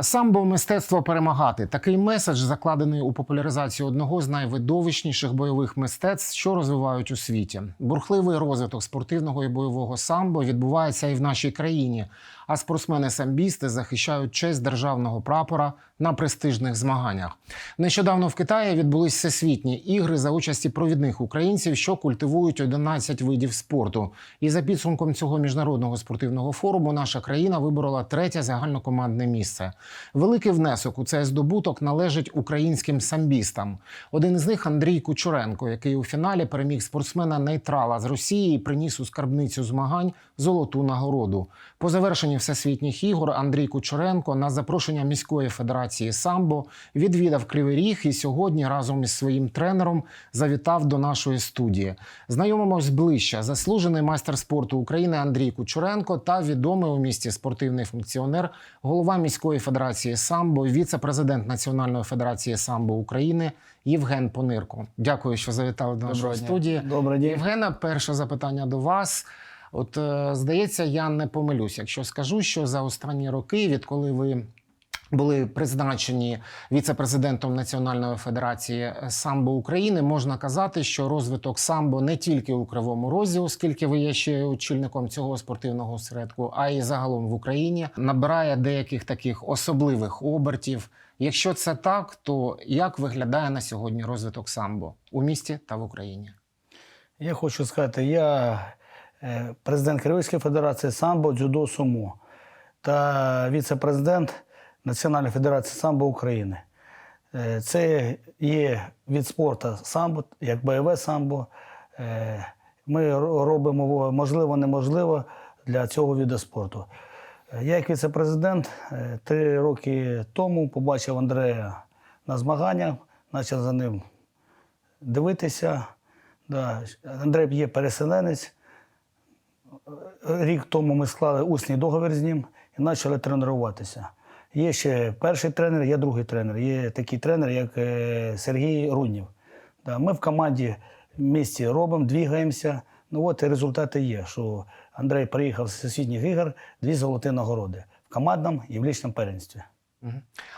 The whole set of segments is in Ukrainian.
Самбо мистецтво перемагати. Такий меседж закладений у популяризацію одного з найвидовищніших бойових мистецтв, що розвивають у світі. Бурхливий розвиток спортивного і бойового самбо відбувається і в нашій країні. А спортсмени-самбісти захищають честь державного прапора на престижних змаганнях. Нещодавно в Китаї відбулись всесвітні ігри за участі провідних українців, що культивують 11 видів спорту. І за підсумком цього міжнародного спортивного форуму наша країна виборола третє загальнокомандне місце. Великий внесок у цей здобуток належить українським самбістам. Один із них Андрій Кучуренко, який у фіналі переміг спортсмена нейтрала з Росії і приніс у скарбницю змагань золоту нагороду. По завершенні всесвітніх ігор Андрій Кучуренко на запрошення міської федерації самбо відвідав Кривий Ріг і сьогодні разом із своїм тренером завітав до нашої студії. Знайомимось ближче. Заслужений майстер спорту України Андрій Кучуренко та відомий у місті спортивний функціонер, голова міської федерації самбо, віце-президент Національної федерації самбо України Євген Понирко. Дякую, що завітали до нашої Доброго студії. Добрий день. Євгена, перше запитання до вас. От е, здається, я не помилюсь, якщо скажу, що за останні роки, відколи ви були призначені віце-президентом Національної федерації самбо України, можна казати, що розвиток самбо не тільки у Кривому Розі, оскільки ви є ще очільником цього спортивного осередку, а й загалом в Україні набирає деяких таких особливих обертів. Якщо це так, то як виглядає на сьогодні розвиток самбо у місті та в Україні? Я хочу сказати, я е, президент Кривійської федерації самбо, дзюдо, сумо та віце-президент Національної федерації самбо України. Е, Це є від спорту самбо, як бойове самбо. Е, Ми робимо можливо, неможливо для цього виду спорту. Е, Я, як віце-президент, е, три роки тому побачив Андрея на змаганнях, почав за ним дивитися. Андрей є переселенець. Рік тому ми склали усний договір з ним і почали тренуватися. Є ще перший тренер, є другий тренер. Є такий тренер, як е, Сергій Рунів. Ми в команді в місті робимо, двігаємося. Ну от і результати є, що Андрей приїхав з всесвітніх ігор, дві золоті нагороди в командному і в лічному первенстві.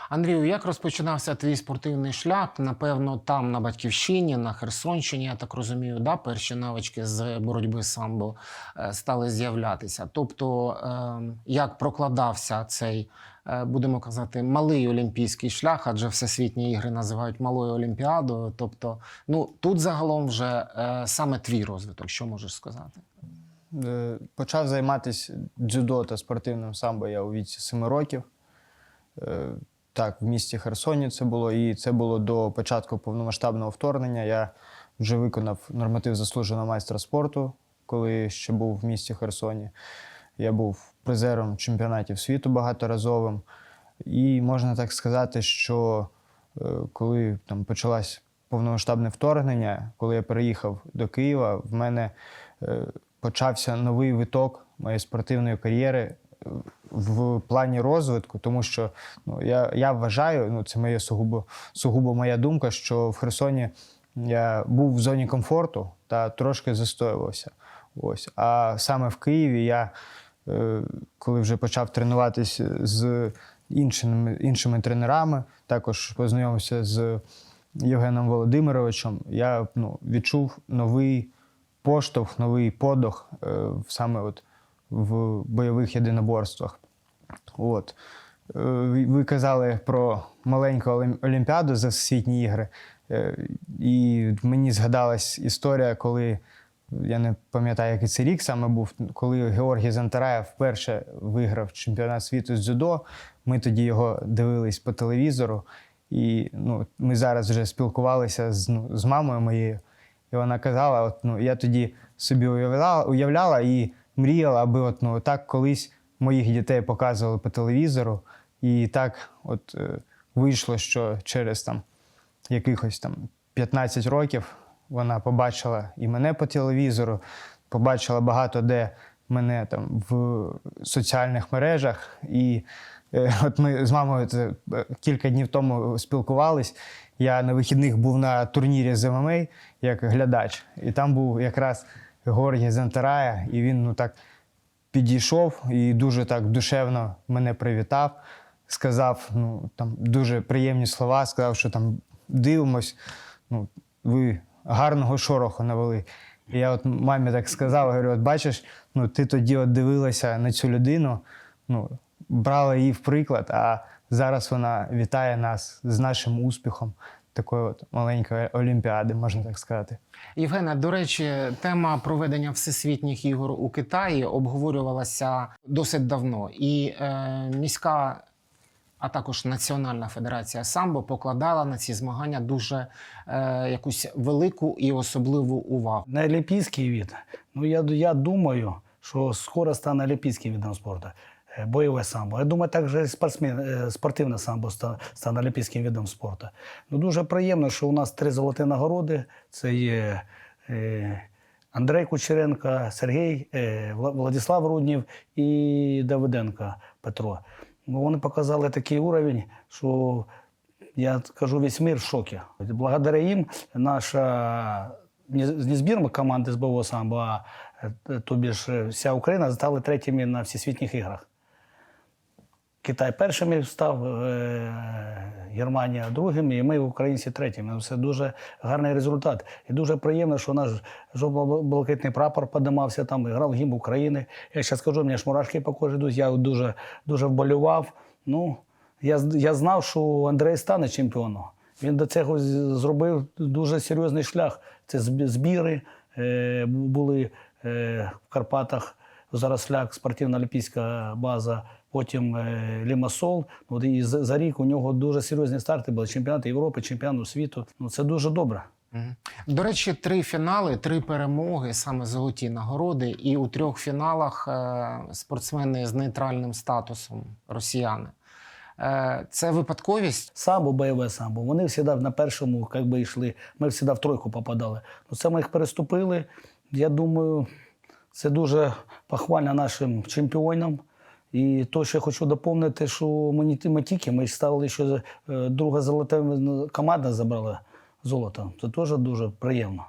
Андрію, як розпочинався твій спортивний шлях? Напевно, там на батьківщині, на Херсонщині, я так розумію, да, перші навички з боротьби самбо е, стали з'являтися. Тобто, е, як прокладався цей, е, будемо казати, малий олімпійський шлях, адже всесвітні ігри називають малою олімпіадою. Тобто, ну тут загалом вже е, саме твій розвиток, що можеш сказати? Почав займатися дзюдо та спортивним самбо я у віці 7 років. Е, Так, в місті Херсоні це було, і це було до початку повномасштабного вторгнення. Я вже виконав норматив заслуженого майстра спорту, коли ще був в місті Херсоні. Я був призером чемпіонатів світу багаторазовим. І можна так сказати, що е, коли там почалось повномасштабне вторгнення, коли я переїхав до Києва, в мене е, почався новий виток моєї спортивної кар'єри в плані розвитку, тому що ну, я, я вважаю, ну це моє сугубо, сугубо моя думка, що в Херсоні я був в зоні комфорту та трошки застоювався. Ось. А саме в Києві я, е, коли вже почав тренуватися з іншими, іншими тренерами, також познайомився з Євгеном Володимировичем, я ну, відчув новий поштовх, новий подох е, саме от в бойових єдиноборствах. От. Е, ви- казали про маленьку Олімпіаду за всесвітні ігри. Е, І мені згадалась історія, коли я не пам'ятаю, який це рік саме був, коли Георгій Зантараєв вперше виграв чемпіонат світу з дзюдо. Ми тоді його дивились по телевізору. І ну, ми зараз вже спілкувалися з, ну, з мамою моєю. І вона казала: от, ну, я тоді собі уявляла, уявляла і мріяла, аби от, ну, так колись моїх дітей показували по телевізору. І так от, е, вийшло, що через там, якихось там 15 років вона побачила і мене по телевізору, побачила багато де мене там в соціальних мережах. І е, от ми з мамою це, е, кілька днів тому спілкувались. Я на вихідних був на турнірі з ММА як глядач, і там був якраз Георгій Зантарая, і він ну так підійшов і дуже так душевно мене привітав. сказав ну, там, дуже приємні слова, сказав, що там дивимось, ну, ви гарного шороху навели. І я от мамі так сказав, говорю, от бачиш, ну, ти тоді от дивилася на цю людину, ну, брала її в приклад, а зараз вона вітає нас з нашим успіхом такої от маленької олімпіади, можна так сказати. Євгене, до речі, тема проведення всесвітніх ігор у Китаї обговорювалася досить давно, і е, міська, а також Національна федерація самбо покладала на ці змагання дуже е, якусь велику і особливу увагу. На олімпійський від, ну я, я думаю, що скоро стане олімпійським видом спорту. Е, Бойове самбо. Я думаю, також і спортсмен, е, спортивне самбо стане олімпійським видом спорту. Ну, дуже приємно, що у нас три золоті нагороди. Це є е, Андрей Кучеренко, Сергій, Владислав Руднів і Давиденко Петро. Ну, вони показали такий уровень, що я кажу, весь мир в шокі. Благодаря їм наша не, збірна команди з бойового самбо, а тобі ж вся Україна стали третіми на всесвітніх іграх. Китай першими став, е, Германія другими, і ми, українці, третіми. Ну, Це дуже гарний результат. І дуже приємно, що наш жовто-блакитний прапор подимався там, і грав гімн України. Я ще скажу, мені ж мурашки по кожі йдуть. Я дуже, дуже вболював. Ну, я, я знав, що Андрей стане чемпіоном. Він до цього зробив дуже серйозний шлях. Це збіри е, були е, в Карпатах, в Заросляк, спортивна олімпійська база, потім е, Лімасол. От і за, рік у нього дуже серйозні старти були. Чемпіонати Європи, чемпіонат світу. Ну, це дуже добре. До речі, три фінали, три перемоги, саме золоті нагороди, і у трьох фіналах е, спортсмени з нейтральним статусом росіяни. Е, Це випадковість. Самбо, бойове самбо. Вони завжди на першому як би, йшли. Ми завжди в тройку попадали. Ну, це ми їх переступили. Я думаю, це дуже похвально нашим чемпіонам. І то, що я хочу доповнити, що ми тільки, ми ставили, що е, друга золота команда забрала золото. Це теж дуже приємно.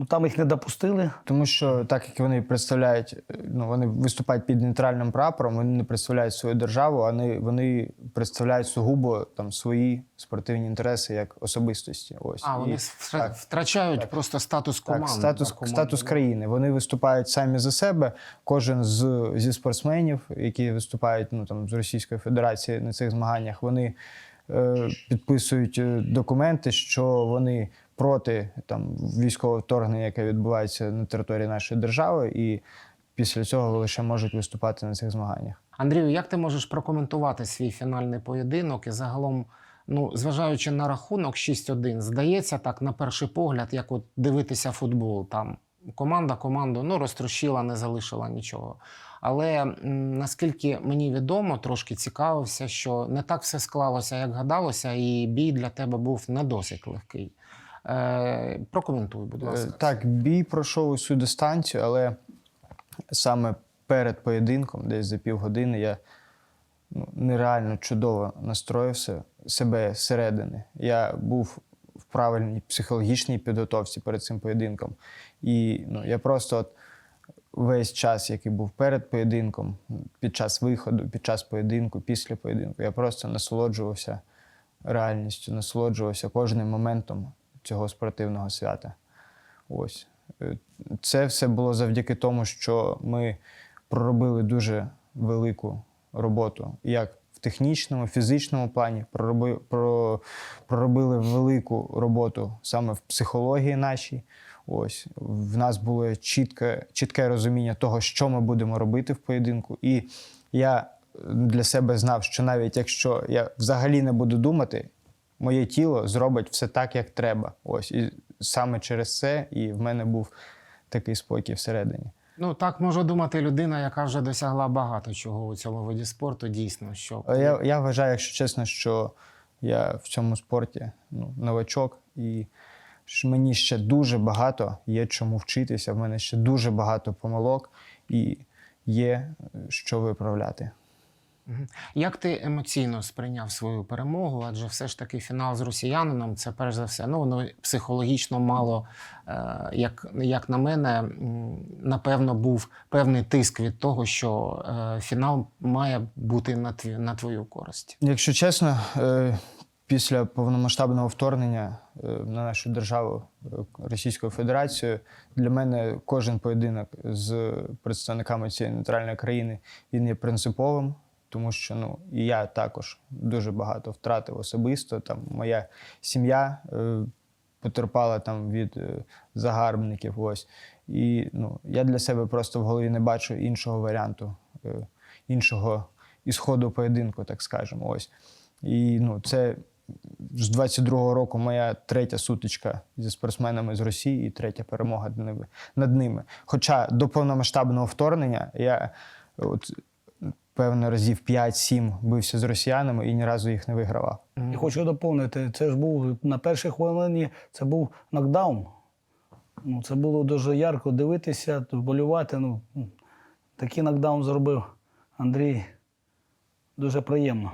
Ну, там їх не допустили. Тому що так як вони представляють, е, ну вони виступають під нейтральним прапором, вони не представляють свою державу, вони, вони представляють сугубо там свої спортивні інтереси як особистості. Ось А вони І- так. втрачають просто статус команди. Так, статус, команди. статус країни. Вони виступають самі за себе. Кожен з, зі спортсменів, які виступають ну, там, з Російської Федерації на цих змаганнях, вони е, підписують е, документи, що вони проти там, військового вторгнення, яке відбувається на території нашої держави, і після цього лише можуть виступати на цих змаганнях. Андрію, як ти можеш прокоментувати свій фінальний поєдинок і загалом, ну, зважаючи на рахунок 6-1, здається так, на перший погляд, як от дивитися футбол. Там команда команду ну, розтрощила, не залишила нічого. Але наскільки мені відомо, трошки цікавився, що не так все склалося, як гадалося, і бій для тебе був не досить легкий. Е, прокоментуй, будь Е, ласка. Так, бій пройшов усю дистанцію, але саме перед поєдинком, десь за півгодини, я ну, нереально чудово настроївся себе зсередини. Я був в правильній психологічній підготовці перед цим поєдинком. І ну, я просто от весь час, який був перед поєдинком, під час виходу, під час поєдинку, після поєдинку, я просто насолоджувався реальністю, насолоджувався кожним моментом цього спортивного свята. Ось. Е, Це все було завдяки тому, що ми проробили дуже велику роботу, як в технічному, фізичному плані, пророби, проробили велику роботу саме в психології нашій. Ось в нас було чітке, чітке розуміння того, що ми будемо робити в поєдинку. І я для себе знав, що навіть якщо я взагалі не буду думати, моє тіло зробить все так, як треба. Ось і саме через це і в мене був такий спокій всередині. Ну так може думати людина, яка вже досягла багато чого у цьому виді спорту. Дійсно, що Я, я вважаю, якщо чесно, що я в цьому спорті ну, новачок, і мені ще дуже багато є чому вчитися. В мене ще дуже багато помилок і є е, що виправляти. Як ти емоційно сприйняв свою перемогу? Адже все ж таки фінал з росіянином це перш за все. Ну воно психологічно мало, е, як, як на мене, напевно, був певний тиск від того, що е, фінал має бути на, тві, на твою користь. Якщо чесно, е, після повномасштабного вторгнення на нашу державу Російською Федерацією, для мене кожен поєдинок з представниками цієї нейтральної країни він є принциповим, тому що ну, я також дуже багато втратив особисто. Там моя сім'я е, потерпала там від е, загарбників. Ось. І ну, я для себе просто в голові не бачу іншого варіанту, е, іншого ісходу поєдинку, так скажемо. Ось. І ну, це з 22-го року моя третя сутичка зі спортсменами з Росії і третя перемога над ними. Хоча до повномасштабного вторгнення я от, певно разів 5-7 бився з росіянами і ні разу їх не вигравав. І хочу доповнити, це ж був на першій хвилині, це був нокдаун. Ну, це було дуже ярко дивитися, вболювати. Ну, такий нокдаун зробив Андрій. Дуже приємно.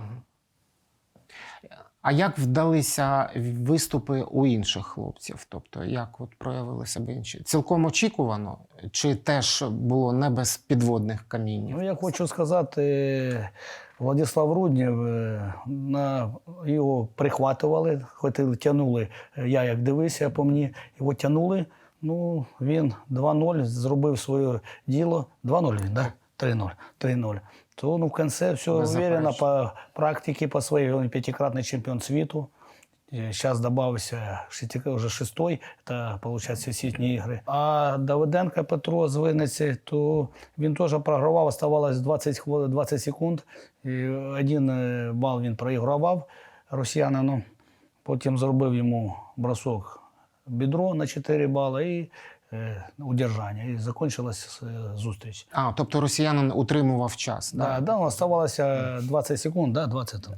А як вдалися виступи у інших хлопців? Тобто, як от проявили себе інші? Цілком очікувано, чи теж було не без підводних камінів? Ну, я хочу сказати, Владислав Руднєв, е, на, його прихватували, хотіли, тягнули. Я як дивився по мені, його тягнули. Ну, він 2-0 зробив своє діло. 2-0 він, да? 3-0. 3-0. То ну, в кінці все Без уверенно по практике, по своей. Он пятикратный чемпион світу. Сейчас добавился шести- уже шестой, это, получается, всесвітні ігри. А Давиденко Петро з Винниці, то він теж програвав, оставалось 20, хвилин, 20 секунд. І один е, бал він проігравав росіянину. Потім зробив йому бросок бідро на 4 бали і удержання. І закінчилась е, зустріч. А, тобто росіянин утримував час. Да, да, ну, оставалося 20 секунд, да, 20,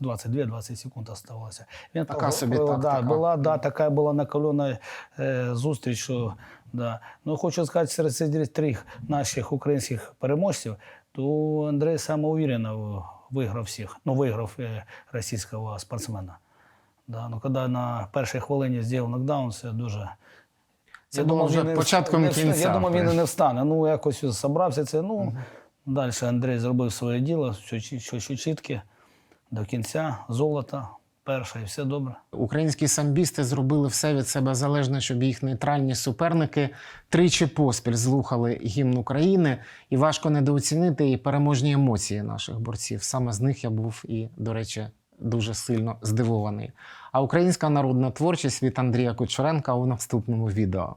22-20 секунд оставалося. Він Така пог- собі да, тактика. була, да, така була накалена е, зустріч. Що, да. Ну, хочу сказати, серед цих трьох наших українських переможців, то Андрій самоуверенно виграв всіх. Ну, виграв е, російського спортсмена. Да, ну, коли на першій хвилині зробив нокдаун, це дуже. Це було вже початком не кінця, Я думав, він і не встане. Ну, якось зібрався це. Ну, далі Андрій зробив своє діло, що, що, що чітке, до кінця, золото, перше, і все добре. Українські самбісти зробили все від себе залежне, щоб їх нейтральні суперники тричі поспіль злухали гімн України, і важко недооцінити і переможні емоції наших борців. Саме з них я був і, до речі, дуже сильно здивований. А українська народна творчість від Андрія Кучеренка у наступному відео.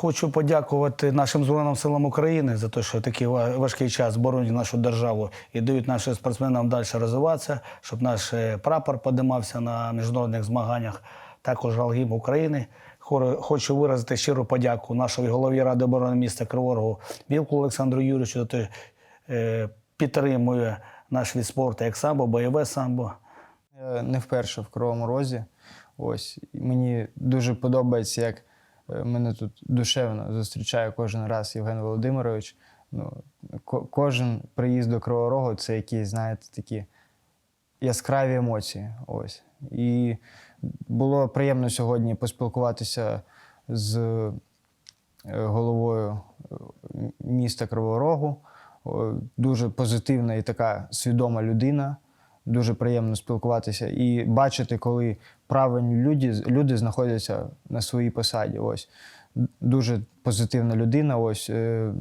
Хочу подякувати нашим Збройним силам України за те, що такий важкий час боронять нашу державу і дають нашим спортсменам далі розвиватися, щоб наш е, прапор подимався на міжнародних змаганнях. Також Алгім України. Хочу виразити щиру подяку нашої голові Ради оборони міста Кривого Рогу Вілку Олександру Юрійовичу за те, е, підтримує наш від спорту як самбо, бойове самбо. Не вперше в Кривому Розі. Ось мені дуже подобається, як е, мене тут душевно зустрічає кожен раз Євген Володимирович. Ну, ко- кожен приїзд до Кривого Рогу це якісь, знаєте, такі яскраві емоції. Ось. І було приємно сьогодні поспілкуватися з е, головою е, міста Кривого Рогу. Дуже позитивна і така свідома людина. Дуже приємно спілкуватися і бачити, коли правильні люди, люди знаходяться на своїй посаді. Ось дуже позитивна людина. Ось е,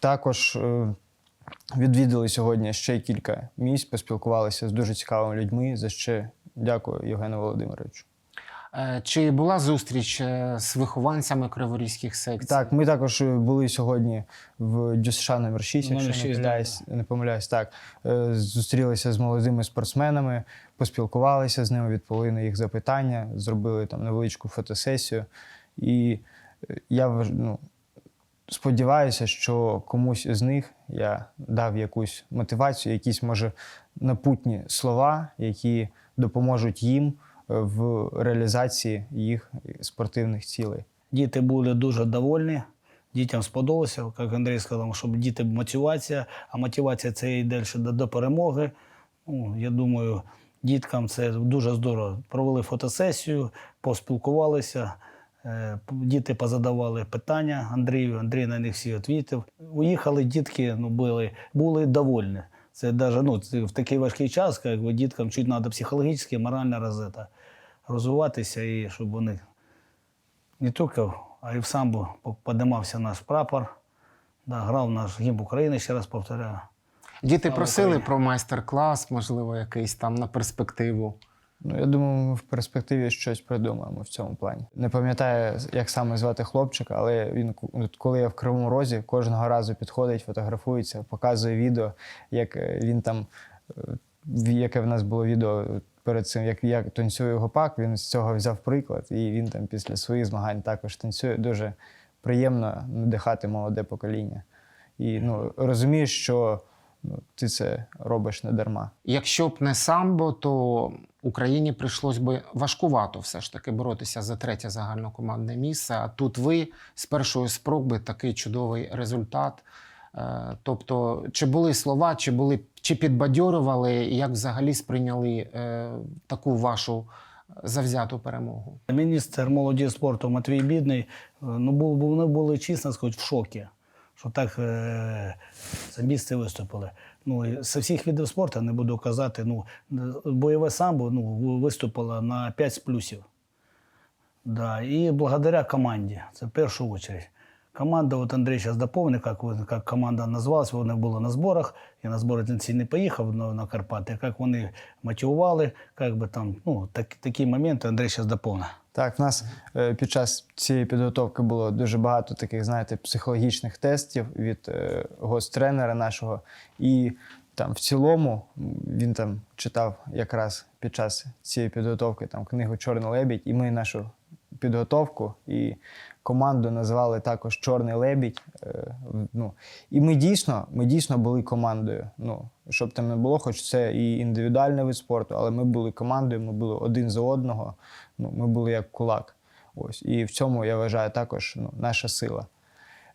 також е, відвідали сьогодні ще кілька місць, поспілкувалися з дуже цікавими людьми. За ще дякую Євгену Володимировичу. Е, Чи була зустріч е, з вихованцями криворізьких секцій? Так, ми також були сьогодні в ДЮСШ номер 6, Номер якщо не шість, помиляюсь, не помиляюсь. Так, Е, зустрілися з молодими спортсменами, поспілкувалися з ними, відповіли на їх запитання, зробили там невеличку фотосесію. І е, я ну, сподіваюся, що комусь з них я дав якусь мотивацію, якісь, може, напутні слова, які допоможуть їм е, в реалізації їх спортивних цілей. Діти були дуже довольні. Дітям сподобалося, як Андрій сказав, щоб діти мотивація, а мотивація це і далі до, до перемоги. Ну, я думаю, діткам це дуже здорово. Провели фотосесію, поспілкувалися. е, Діти позадавали питання Андрію, Андрій на них всі відповів. Уїхали дітки, ну, були, були довольні. Це даже, ну, в такий важкий час, як діткам чуть треба психологічно, морально розвити, розвиватися і щоб вони не тільки, а й в самбо подимався наш прапор, да, грав наш гімн України, ще раз повторяю. Діти Слава просили Україні. про майстер-клас, можливо, якийсь там на перспективу. Ну, я думаю, ми в перспективі щось придумаємо в цьому плані. Не пам'ятаю, як саме звати хлопчика, але він коли я в Кривому Розі, кожного разу підходить, фотографується, показує відео, як е, він там, е, яке в нас було відео перед цим, як я танцюю гопак, він з цього взяв приклад, і він там після своїх змагань також танцює. Дуже приємно надихати молоде покоління. І ну, розумієш, що ну, ти це робиш не дарма. Якщо б не самбо, то Україні прийшлось би важкувато все ж таки боротися за третє загальнокомандне місце. А тут ви з першої спроби такий чудовий результат. Е, Тобто, чи були слова, чи були чи підбадьорювали, як взагалі сприйняли е, таку вашу завзяту перемогу? Міністр молоді спорту Матвій Бідний, е, ну, був, вони були, чесно сказати, в шокі, що так е, самбісти виступили. Ну, з всіх видів спорту, не буду казати, ну, бойове самбо ну, виступило на 5 з плюсів. Да, і благодаря команді, це в першу чергу. Команда, от Андрій зараз доповнив, як, як команда називалася, вони були на зборах, я на збори не поїхав на, на Карпати, як вони мотивували, як би там, ну, так, такі моменти Андрій зараз доповнив. Так, в нас е, під час цієї підготовки було дуже багато таких, знаєте, психологічних тестів від е, гостренера нашого. І там в цілому він там читав якраз під час цієї підготовки там книгу Чорний лебідь, і ми нашу підготовку і команду називали також Чорний лебідь. Е, ну, і ми дійсно, ми дійсно були командою. Ну, щоб там не було, хоч це і індивідуальний вид спорту, але ми були командою, ми були один за одного. Ну, ми були як кулак. Ось. І в цьому я вважаю також ну, наша сила.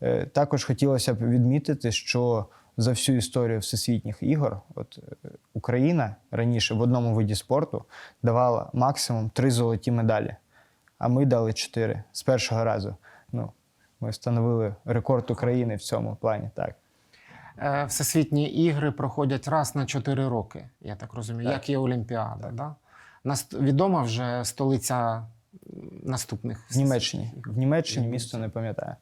Е, Також хотілося б відмітити, що за всю історію всесвітніх ігор, от е, Україна раніше в одному виді спорту давала максимум три золоті медалі, а ми дали чотири з першого разу. Ну, ми встановили рекорд України в цьому плані. Так. Е, Всесвітні ігри проходять раз на 4 роки, я так розумію, Так. як і Олімпіада. Да? Нас відома вже столиця наступних В Німеччині. В Німеччині місто не пам'ятаю.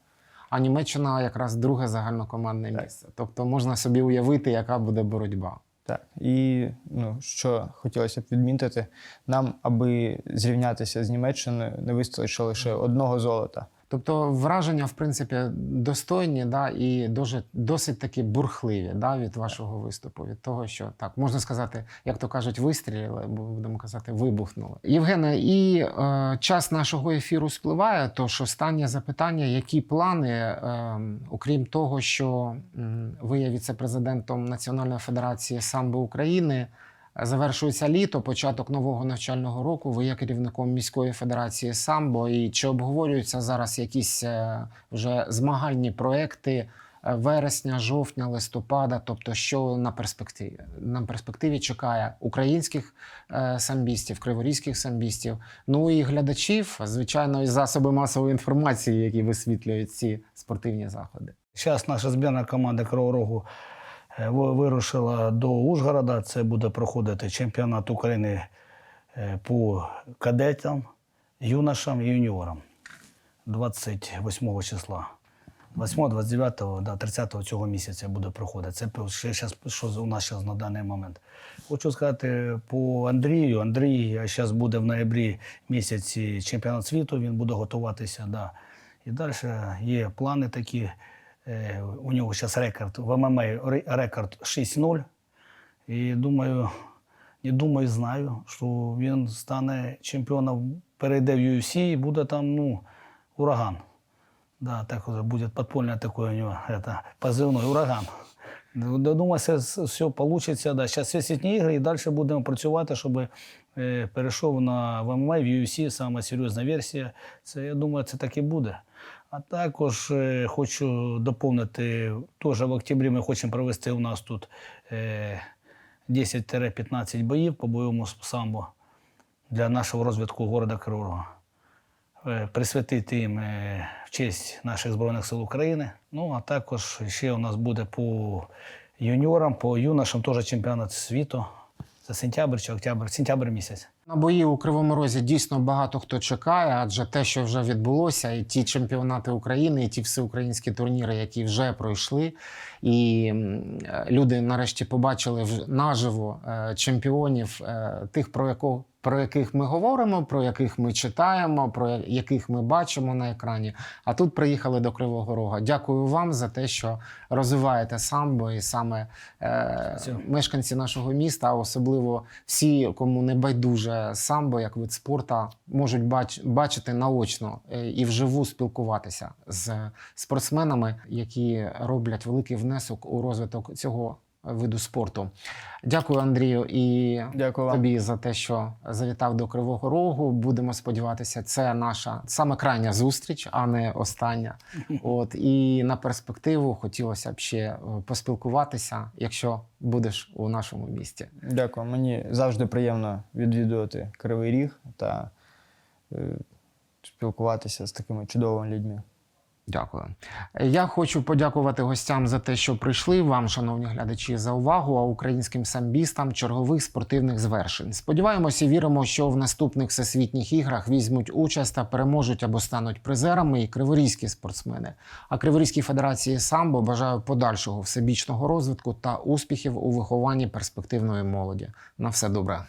А Німеччина якраз друге загальнокомандне Так. місце. Тобто можна собі уявити, яка буде боротьба. Так, і ну, що хотілося б відмітити, нам, аби зрівнятися з Німеччиною, не вистачило лише одного золота. Тобто враження, в принципі, достойні да, і дуже, досить таки бурхливі да, від вашого виступу, від того, що так можна сказати, як то кажуть, вистрілили, бо будемо казати, вибухнули. Євгене, і е, час нашого ефіру спливає. Тож останнє запитання: які плани, е, окрім того, що ви є віце-президентом Національної федерації самбо України? Завершується літо, початок нового навчального року. Ви є керівником міської федерації самбо. І чи обговорюються зараз якісь е, вже змагальні проекти е, вересня, жовтня, листопада? Тобто, що на перспективі на перспективі чекає українських е, самбістів, криворізьких самбістів, ну і глядачів, звичайно, і засоби масової інформації, які висвітлюють ці спортивні заходи. Зараз наша збірна команда Кривого Рогу ви- вирушила до Ужгорода. Це буде проходити чемпіонат України е, по кадетам, юношам і юніорам 28 числа. 8, 29, да, 30 цього місяця буде проходити. Це ще щас, що у нас зараз на даний момент. Хочу сказати по Андрію. Андрій зараз буде в ноябрі місяці чемпіонат світу, він буде готуватися. Да. І далі є плани такі. Е, У нього зараз рекорд в ММА рекорд 6-0. І думаю, не думаю, знаю, що він стане чемпіоном, перейде в UFC і буде там ну, ураган. Да, так уже будет подпольное такое у него это, позывной ураган. Думаю, все, все получится. Да. Зараз всесвітні ігри і далі будемо працювати, щоб перейшов на ВМА, в UFC, сама серйозна версія. Це, я думаю, це так і буде. А також е, хочу доповнити, теж в октябрі ми хочемо провести у нас тут е, 10-15 боїв по бойовому самбо для нашого розвитку города Кривого. Е, присвятити їм е, в честь наших Збройних сил України. Ну, а також ще у нас буде по юніорам, по юношам теж чемпіонат світу. Це сентябрь чи октябрь, сентябрь місяць. На бої у Кривому Розі дійсно багато хто чекає, адже те, що вже відбулося, і ті чемпіонати України, і ті всеукраїнські турніри, які вже пройшли, і е, люди нарешті побачили наживо е, чемпіонів, е, тих, про якого. Про яких ми говоримо, про яких ми читаємо, про яких ми бачимо на екрані. А тут приїхали до Кривого Рога. Дякую вам за те, що розвиваєте самбо і саме е, мешканці нашого міста, особливо всі, кому не байдуже самбо, як вид спорту, можуть бач, бачити наочно е, і вживу спілкуватися з спортсменами, які роблять великий внесок у розвиток цього виду спорту. Дякую, Андрію, і Дякую вам. тобі за те, що завітав до Кривого Рогу. Будемо сподіватися, це наша саме крайня зустріч, а не остання. От і на перспективу хотілося б ще е, поспілкуватися, якщо будеш у нашому місті. Дякую. Мені завжди приємно відвідувати Кривий Ріг та е, спілкуватися з такими чудовими людьми. Дякую. Я хочу подякувати гостям за те, що прийшли. Вам, шановні глядачі, за увагу, а українським самбістам чергових спортивних звершень. Сподіваємося, віримо, що в наступних всесвітніх іграх візьмуть участь та переможуть або стануть призерами і криворізькі спортсмени. А Криворізькій федерації самбо бажаю подальшого всебічного розвитку та успіхів у вихованні перспективної молоді. На все добре.